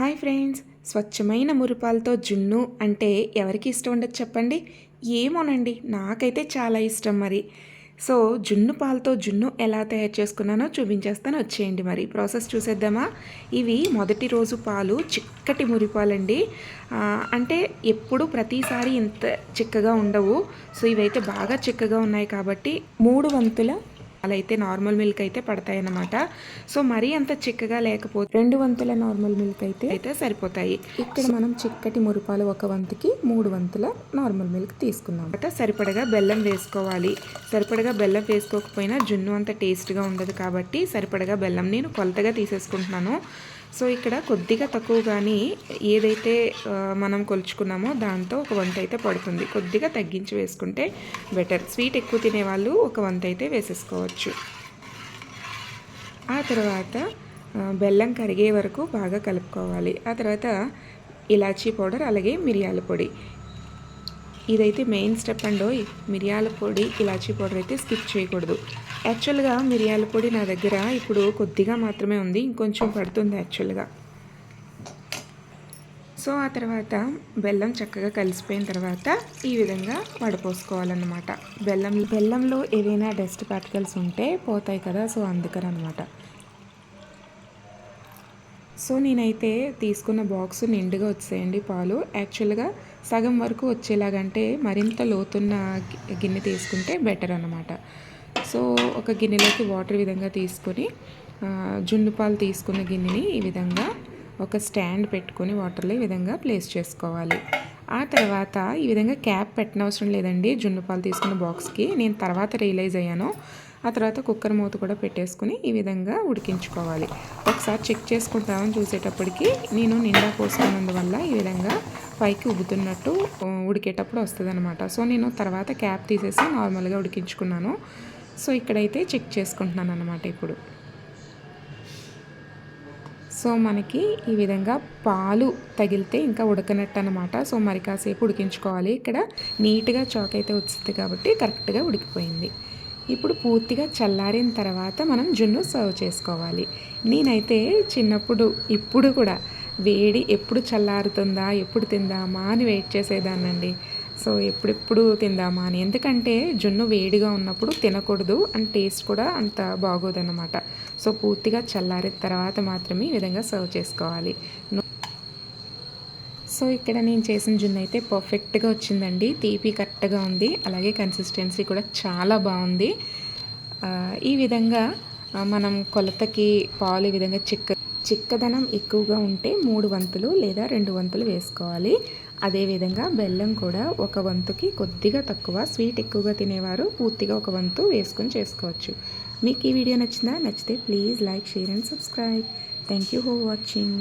Hi friends. స్వచ్ఛమైన మురిపాలతో జున్ను అంటే ఎవరికి ఇష్టం ఉండదు చెప్పండి? ఏమోనండి నాకైతే చాలా ఇష్టం మరి. సో జున్ను పాలతో జున్ను ఎలా తయారు చేసుకున్నానో చూపించేస్తాను. వచ్చేయండి మరి. ప్రాసెస్ చూసేద్దామా? ఇవి మొదటి రోజు పాలు చిక్కటి మురిపాలండి. అంటే ఎప్పుడు ప్రతిసారి ఇంత చిక్కగా ఉండవు. సో ఇవైతే బాగా చిక్కగా ఉన్నాయి కాబట్టి మూడు వంతుల అలా అయితే నార్మల్ మిల్క్ అయితే పడతాయి సో మరీ అంత చిక్కగా లేకపోతే రెండు వంతుల నార్మల్ మిల్క్ అయితే అయితే సరిపోతాయి. ఇక్కడ మనం చిక్కటి మురిపాలు ఒక వంతుకి మూడు వంతుల నార్మల్ మిల్క్ తీసుకున్నాం తర్వాత సరిపడగా బెల్లం వేసుకోవాలి. సరిపడగా బెల్లం వేసుకోకపోయినా జున్ను అంత టేస్ట్గా ఉండదు కాబట్టి సరిపడగా బెల్లం నేను కొలతగా తీసేసుకుంటున్నాను. సో ఇక్కడ కొద్దిగా తక్కువ కానీ ఏదైతే మనం కొలుచుకున్నామో దాంతో ఒక వంత అయితే పడుతుంది. కొద్దిగా తగ్గించి వేసుకుంటే బెటర్. స్వీట్ ఎక్కువ తినేవాళ్ళు ఒక వంత అయితే వేసేసుకోవచ్చు. ఆ తర్వాత బెల్లం కరిగే వరకు బాగా కలుపుకోవాలి. ఆ తర్వాత ఇలాచీ పౌడర్ అలాగే మిరియాల పొడి. ఇదైతే మెయిన్ స్టెప్ అండ్ మిరియాల పొడి ఇలాచీ పౌడర్ అయితే స్కిప్ చేయకూడదు. యాక్చువల్గా మిరియాల పొడి నా దగ్గర ఇప్పుడు కొద్దిగా మాత్రమే ఉంది. ఇంకొంచెం పడుతుంది యాక్చువల్గా సో ఆ తర్వాత బెల్లం చక్కగా కలిసిపోయిన తర్వాత ఈ విధంగా వడపోసుకోవాలన్నమాట. బెల్లం బెల్లంలో ఏవైనా డస్ట్ పార్టికల్స్ ఉంటే పోతాయి కదా సో అందుకని అనమాట సో నేనైతే తీసుకున్న బాక్స్ నిండుగా వచ్చాయండి పాలు. యాక్చువల్గా సగం వరకు వచ్చేలాగంటే మరింత లోతున్న గిన్నె తీసుకుంటే బెటర్ అనమాట సో ఒక గిన్నెలోకి వాటర్ విధంగా తీసుకొని జున్ను పాలు తీసుకున్న గిన్నెని ఈ విధంగా ఒక స్టాండ్ పెట్టుకొని వాటర్లో ఈ విధంగా ప్లేస్ చేసుకోవాలి. ఆ తర్వాత ఈ విధంగా క్యాప్ పెట్టనవసరం లేదండి జున్ను పాలు తీసుకున్న బాక్స్కి. నేను తర్వాత రియలైజ్ అయ్యాను. ఆ తర్వాత కుక్కర్ మూత కూడా పెట్టేసుకుని ఈ విధంగా ఉడికించుకోవాలి. ఒకసారి చెక్ చేసుకుంటామని చూసేటప్పటికి నేను నిండా పోసుకున్నందువల్ల ఈ విధంగా పైకి ఉబ్బుతున్నట్టు ఉడికేటప్పుడు వస్తుంది అనమాట సో నేను తర్వాత క్యాప్ తీసేసి నార్మల్గా ఉడికించుకున్నాను. సో ఇక్కడైతే చెక్ చేసుకుంటున్నాను అనమాట ఇప్పుడు. సో మనకి ఈ విధంగా పాలు తగిలితే ఇంకా ఉడకనట్టు అనమాట సో మరి కాసేపు ఉడికించుకోవాలి. ఇక్కడ నీట్గా చాక్ అయితే వచ్చింది కాబట్టి కరెక్ట్గా ఉడికిపోయింది. ఇప్పుడు పూర్తిగా చల్లారిన తర్వాత మనం జున్ను సర్వ్ చేసుకోవాలి. నేనైతే చిన్నప్పుడు ఇప్పుడు కూడా వేడి ఎప్పుడు చల్లారుతుందా ఎప్పుడు తిందామా అని వెయిట్ చేసేదానండి సో ఎప్పుడెప్పుడు తిందామా అని. ఎందుకంటే జున్ను వేడిగా ఉన్నప్పుడు తినకూడదు అండ్ టేస్ట్ కూడా అంత బాగోదన్నమాట. సో పూర్తిగా చల్లారిన తర్వాత మాత్రమే ఈ విధంగా సర్వ్ చేసుకోవాలి. సో ఇక్కడ నేను చేసిన జున్ను అయితే పర్ఫెక్ట్గా వచ్చిందండి. తీపి కరెక్ట్గా ఉంది. అలాగే కన్సిస్టెన్సీ కూడా చాలా బాగుంది. ఈ విధంగా మనం కొలతకి పాలు ఈ విధంగా చిక్క చిక్కదనం ఎక్కువగా ఉంటే మూడు వంతులు లేదా రెండు వంతులు వేసుకోవాలి. అదేవిధంగా బెల్లం కూడా ఒక వంతుకి కొద్దిగా తక్కువ స్వీట్ ఎక్కువగా తినేవారు పూర్తిగా ఒక వంతు వేసుకొని చేసుకోవచ్చు. మీకు ఈ వీడియో నచ్చిందా? నచ్చితే please like share and subscribe. Thank you for watching.